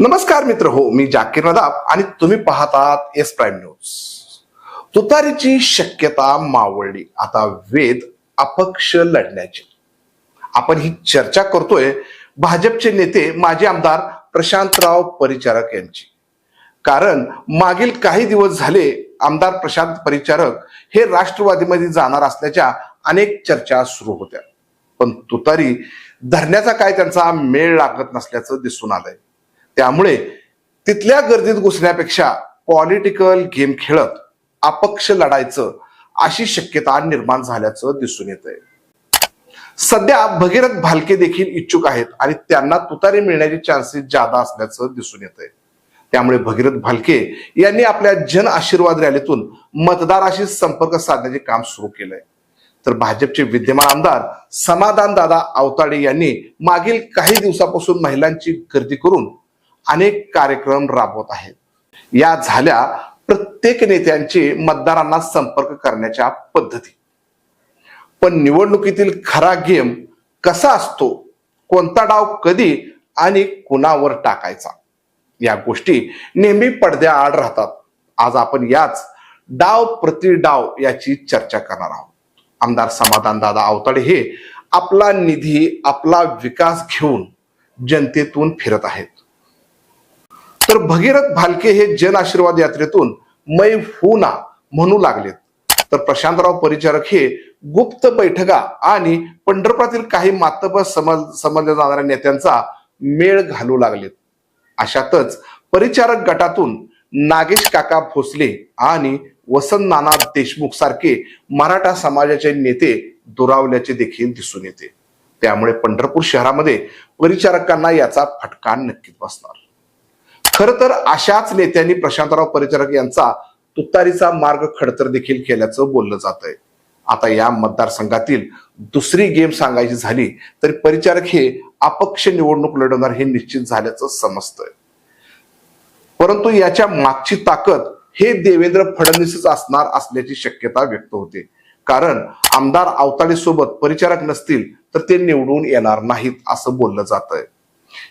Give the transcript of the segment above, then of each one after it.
नमस्कार मित्र हो मी जाकीर नदाब आणि तुम्ही पाहतात एस प्राईम न्यूज. तुतारीची शक्यता मावळली. आता वेद अपक्ष लढण्याची. आपण ही चर्चा करतोय भाजपचे नेते माजी आमदार प्रशांतराव परिचारक यांची. कारण मागील काही दिवस झाले आमदार प्रशांत परिचारक हे राष्ट्रवादीमध्ये जाणार असल्याच्या अनेक चर्चा सुरू होत्या. पण तुतारी धरण्याचा काय त्यांचा मेळ लागत नसल्याचं दिसून आलंय. त्यामुळे तिथल्या गर्दीत घुसण्यापेक्षा पॉलिटिकल गेम खेळत अपक्ष लढायचं अशी शक्यता निर्माण झाल्याचं दिसून येत आहे सध्या भगीरथ भालके देखील इच्छुक आहेत आणि त्यांना तुतारी मिळण्याचे चान्सेस जादा असल्याचं दिसून येत आहे त्यामुळे भगीरथ भालके यांनी आपल्या जन आशीर्वाद रॅलीतून मतदाराशी संपर्क साधण्याचे काम सुरू केलंय. तर भाजपचे विद्यमान आमदार समाधान दादा अवताडे यांनी मागील काही दिवसापासून महिलांची गर्दी करून अनेक कार्यक्रम राबवत आहेत. या झाल्या प्रत्येक नेत्यांची मतदारांना संपर्क करण्याच्या पद्धती. पण निवडणुकीतील खरा गेम कसा असतो? कोणता डाव कधी आणि कुणावर टाकायचा? या गोष्टी नेहमी पडद्याआड राहतात. आज आपण याच डाव प्रति डाव याची चर्चा करणार आहोत. आमदार समाधान दादा अवताडे हे आपला निधी आपला विकास घेऊन जनतेतून फिरत आहेत. तर भगीरथ भालके हे जन आशीर्वाद यात्रेतून मै हू म्हणू लागलेत. तर प्रशांतराव परिचारक हे गुप्त बैठका आणि पंढरपुरातील काही मातबर समज समजल्या जाणाऱ्या नेत्यांचा मेळ घालू लागलेत. अशातच परिचारक गटातून नागेश काका भोसले आणि वसंत नाना देशमुख सारखे मराठा समाजाचे नेते दुरावल्याचे देखील दिसून येते. त्यामुळे पंढरपूर शहरामध्ये परिचारकांना याचा फटका नक्कीच बसणार. खर तर अशाच नेत्यांनी प्रशांतराव परिचारक यांचा तुतारीचा मार्ग खडतर देखील केल्याचं बोललं जात आहे आता या मतदारसंघातील दुसरी गेम सांगायची झाली तर परिचारक हे अपक्ष निवडणूक लढवणार हे निश्चित झाल्याचं समजतंय. परंतु याच्या मागची ताकद हे देवेंद्र फडणवीसच असणार असल्याची शक्यता व्यक्त होते. कारण आमदार आवताडे सोबत परिचारक नसतील तर ते निवडून येणार नाहीत असं बोललं जात आहे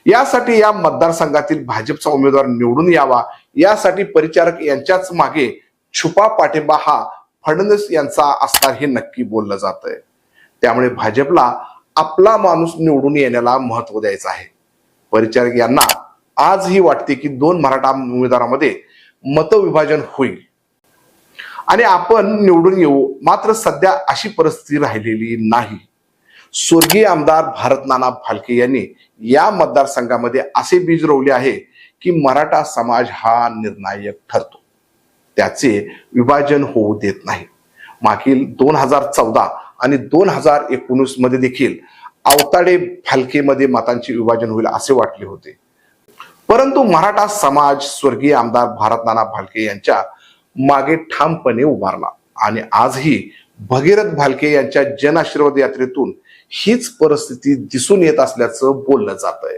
यासाठी या मतदारसंघातील भाजपचा उमेदवार निवडून यावा. यासाठी परिचारक यांच्याच मागे छुपा पाठिंबा हा फडणवीस यांचा असणार हे नक्की बोललं जात आहे त्यामुळे भाजपला आपला माणूस निवडून येण्याला महत्त्व द्यायचं आहे. परिचारक यांना आजही वाटते की दोन मराठा उमेदवारांमध्ये मतविभाजन होईल. आणि आपण निवडून येऊ. मात्र सध्या अशी परिस्थिती राहिलेली नाही. स्वर्गीय आमदार भारत नाना भालके यांनी या मतदारसंघामध्ये असे बीज रोवले आहे की मराठा समाज हा निर्णायक ठरतो. त्याचे विभाजन होऊ देत नाही. मागील दोन हजार चौदा आणि दोन हजार एकोणीसमध्ये देखील आवताडे भालकेमध्ये मतांचे विभाजन होईल असे वाटले होते. परंतु मराठा समाज स्वर्गीय आमदार भारत नाना भालके यांच्या मागे ठामपणे उभारला आणि आजही भगीरथ भालके यांच्या जन आशीर्वाद यात्रेतून हीच परिस्थिती दिसून येत असल्याचं बोललं जात आहे